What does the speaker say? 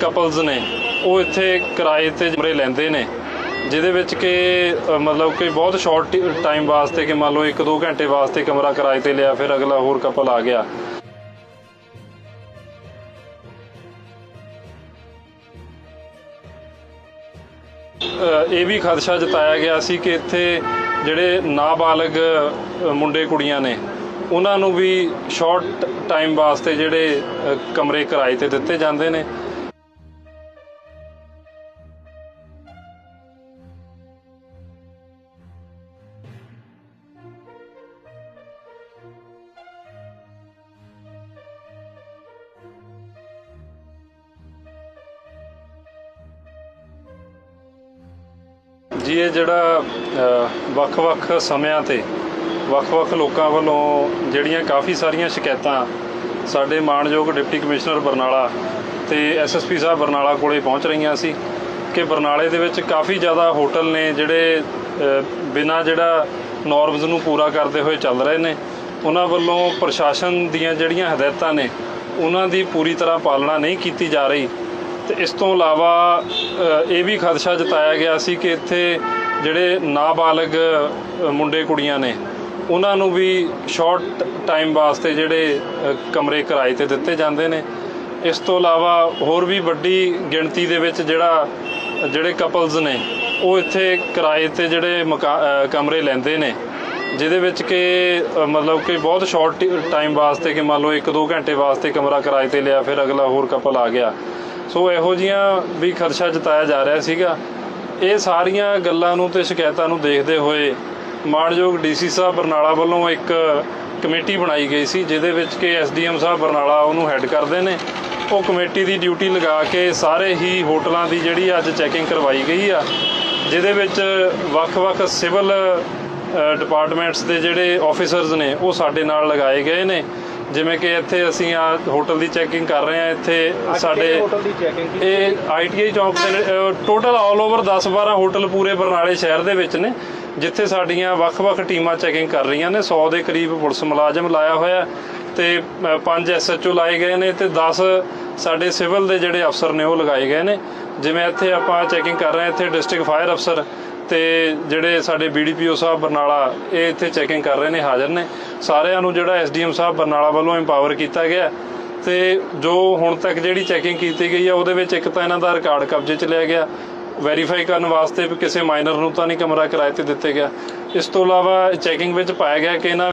Couples ਨੇ, ਉਹ ਇੱਥੇ ਕਿਰਾਏ ਤੇ ਕਮਰੇ ਲੈਂਦੇ ਨੇ, ਜਿਹਦੇ ਵਿੱਚ ਕਿ ਮਤਲਬ ਕਿ ਬਹੁਤ ਸ਼ਾਰਟ ਟਾਈਮ ਵਾਸਤੇ ਕਿ ਮੰਨ ਲਓ 1-2 ਘੰਟੇ ਵਾਸਤੇ ਕਮਰਾ ਕਿਰਾਏ ਤੇ ਲਿਆ, ਫਿਰ ਅਗਲਾ ਹੋਰ ਕਪਲ ਆ ਗਿਆ। ਇਹ ਵੀ ਖਦਸ਼ਾ ਜਤਾਇਆ ਗਿਆ ਸੀ ਕਿ ਇੱਥੇ ਜਿਹੜੇ ਨਾਬਾਲਗ ਮੁੰਡੇ ਕੁੜੀਆਂ ਨੇ, ਉਹਨਾਂ ਨੂੰ ਵੀ ਸ਼ਾਰਟ ਟਾਈਮ ਵਾਸਤੇ ਜਿਹੜੇ ਕਮਰੇ ਕਿਰਾਏ ਤੇ ਦਿੱਤੇ ਜਾਂਦੇ ਨੇ। ਜੀ, ਇਹ ਜਿਹੜਾ ਵੱਖ-ਵੱਖ ਸਮਿਆਂ ਤੇ ਵੱਖ-ਵੱਖ ਲੋਕਾਂ ਵੱਲੋਂ ਜਿਹੜੀਆਂ ਕਾਫੀ ਸਾਰੀਆਂ ਸ਼ਿਕਾਇਤਾਂ ਸਾਡੇ ਮਾਣਯੋਗ ਡਿਪਟੀ ਕਮਿਸ਼ਨਰ ਬਰਨਾਲਾ ਤੇ ਐਸਐਸਪੀ ਸਾਹਿਬ ਬਰਨਾਲਾ ਕੋਲੇ ਪਹੁੰਚ ਰਹੀਆਂ ਸੀ ਕਿ ਬਰਨਾਲੇ ਦੇ ਵਿੱਚ ਕਾਫੀ ਜ਼ਿਆਦਾ ਹੋਟਲ ਨੇ ਜਿਹੜੇ ਬਿਨਾਂ ਜਿਹੜਾ ਨਾਰਮਸ ਨੂੰ ਪੂਰਾ ਕਰਦੇ ਹੋਏ ਚੱਲ ਰਹੇ ਨੇ। ਉਹਨਾਂ ਵੱਲੋਂ ਪ੍ਰਸ਼ਾਸਨ ਦੀਆਂ ਜਿਹੜੀਆਂ ਹਦਾਇਤਾਂ ਨੇ, ਉਹਨਾਂ ਦੀ ਪੂਰੀ ਤਰ੍ਹਾਂ ਪਾਲਣਾ ਨਹੀਂ ਕੀਤੀ ਜਾ ਰਹੀ। ਤੇ ਇਸ ਤੋਂ ਇਲਾਵਾ ਇਹ ਵੀ ਖਦਸ਼ਾ ਜਤਾਇਆ ਗਿਆ ਸੀ ਕਿ ਇੱਥੇ ਜਿਹੜੇ ਨਾਬਾਲਗ ਮੁੰਡੇ ਕੁੜੀਆਂ ਨੇ, ਉਹਨਾਂ ਨੂੰ ਵੀ ਸ਼ਾਰਟ ਟਾਈਮ ਵਾਸਤੇ ਜਿਹੜੇ ਕਮਰੇ ਕਿਰਾਏ ਤੇ ਦਿੱਤੇ ਜਾਂਦੇ ਨੇ। ਇਸ ਤੋਂ ਇਲਾਵਾ ਹੋਰ ਵੀ ਵੱਡੀ ਗਿਣਤੀ ਦੇ ਵਿੱਚ ਜਿਹੜਾ, ਜਿਹੜੇ ਕਪਲਸ ਨੇ, ਉਹ ਇੱਥੇ ਕਿਰਾਏ ਤੇ ਜਿਹੜੇ ਮਕਾ- ਕਮਰੇ ਲੈਂਦੇ ਨੇ, ਜਿਹਦੇ ਵਿੱਚ ਕਿ ਮਤਲਬ ਕਿ ਬਹੁਤ ਸ਼ਾਰਟ ਟਾਈਮ ਵਾਸਤੇ ਕਿ ਮੰਨ ਲਓ 1-2 ਘੰਟੇ ਵਾਸਤੇ ਕਮਰਾ ਕਿਰਾਏ ਤੇ ਲਿਆ, ਫਿਰ ਅਗਲਾ ਹੋਰ ਕਪਲ ਆ ਗਿਆ। ਸੋ ਇਹੋ ਜੀਆਂ ਵੀ ਖਦਸ਼ਾ ਜਤਾਇਆ ਜਾ ਰਿਹਾ ਸੀਗਾ। ਇਹ ਸਾਰੀਆਂ ਗੱਲਾਂ ਨੂੰ ਤੇ ਸ਼ਿਕਾਇਤਾਂ ਨੂੰ ਦੇਖਦੇ ਹੋਏ ਮਾਣਯੋਗ ਡੀਸੀ ਸਾਹਿਬ ਬਰਨਾਲਾ ਵੱਲੋਂ ਇੱਕ ਕਮੇਟੀ ਬਣਾਈ ਗਈ ਸੀ, ਜਿਹਦੇ ਵਿੱਚ ਕਿ ਐਸਡੀਐਮ ਸਾਹਿਬ ਬਰਨਾਲਾ ਉਹਨੂੰ ਹੈੱਡ ਕਰਦੇ ਨੇ। ਉਹ ਕਮੇਟੀ ਦੀ ਡਿਊਟੀ ਲਗਾ ਕੇ ਸਾਰੇ ਹੀ ਹੋਟਲਾਂ ਦੀ ਜਿਹੜੀ ਅੱਜ ਚੈਕਿੰਗ ਕਰਵਾਈ ਗਈ ਆ, ਜਿਹਦੇ ਵਿੱਚ ਵੱਖ-ਵੱਖ ਸਿਵਲ ਡਿਪਾਰਟਮੈਂਟਸ ਦੇ ਜਿਹੜੇ ਆਫੀਸਰਸ ਨੇ, ਉਹ ਸਾਡੇ ਨਾਲ ਲਗਾਏ ਗਏ ਨੇ। ਜਿਵੇਂ ਕਿ ਇੱਥੇ ਅਸੀਂ ਆ ਹੋਟਲ ਦੀ ਚੈਕਿੰਗ ਕਰ ਰਹੇ ਆ ਇੱਥੇ ਸਾਡੇ ਹੋਟਲ ਦੀ ਚੈਕਿੰਗ ਇਹ ਆਈਟੀਆਈ ਚੌਂਕ ਦੇ ਟੋਟਲ ਆਲ ਓਵਰ 10-12 ਹੋਟਲ ਪੂਰੇ ਬਰਨਾਲੇ ਸ਼ਹਿਰ ਦੇ ਵਿੱਚ ਨੇ ਜਿੱਥੇ ਸਾਡੀਆਂ ਵੱਖ-ਵੱਖ ਟੀਮਾਂ ਚੈਕਿੰਗ ਕਰ ਰਹੀਆਂ ਨੇ 100 ਦੇ ਕਰੀਬ ਪੁਲਿਸ ਮੁਲਾਜ਼ਮ ਲਾਇਆ ਹੋਇਆ ਤੇ 5 ਐਸਐਚਓ ਲਾਏ ਗਏ ਨੇ ਤੇ 10 ਸਾਡੇ ਸਿਵਲ ਦੇ ਜਿਹੜੇ ਅਫਸਰ ਨੇ ਉਹ ਲਗਾਏ ਗਏ ਨੇ। ਜਿਵੇਂ ਇੱਥੇ ਆਪਾਂ ਚੈਕਿੰਗ ਕਰ ਰਹੇ ਹਾਂ ਇੱਥੇ ਡਿਸਟ੍ਰਿਕਟ ਫਾਇਰ ਅਫਸਰ ਤੇ ਜਿਹੜੇ ਸਾਡੇ ਬੀਡੀਪੀਓ ਸਾਹਿਬ ਬਰਨਾਲਾ, ਇਹ ਇੱਥੇ ਚੈਕਿੰਗ ਕਰ ਰਹੇ ਨੇ, ਹਾਜ਼ਰ ਨੇ। ਸਾਰਿਆਂ ਨੂੰ ਜਿਹੜਾ ਐਸਡੀਐਮ ਸਾਹਿਬ ਬਰਨਾਲਾ ਵੱਲੋਂ ਐਮਪਾਵਰ ਕੀਤਾ ਗਿਆ। ਤੇ ਜੋ ਹੁਣ ਤੱਕ ਜਿਹੜੀ ਚੈਕਿੰਗ ਕੀਤੀ ਗਈ ਆ, ਉਹਦੇ ਵਿੱਚ ਇੱਕ ਤਾਂ ਇਹਨਾਂ ਦਾ ਰਿਕਾਰਡ ਕਬਜ਼ੇ 'ਚ ਲਿਆ ਗਿਆ। ਵੈਰੀਫਾਈ ਕਰਨ ਵਾਸਤੇ ਵੀ ਕਿਸੇ ਮਾਈਨਰ ਨੂੰ ਤਾਂ ਨਹੀਂ ਕਮਰਾ ਕਿਰਾਏ ਤੇ ਦਿੱਤੇ ਗਿਆ। ਇਸ ਤੋਂ ਇਲਾਵਾ ਚੈਕਿੰਗ ਵਿੱਚ ਪਾਇਆ ਗਿਆ ਕਿ ਇਹਨਾਂ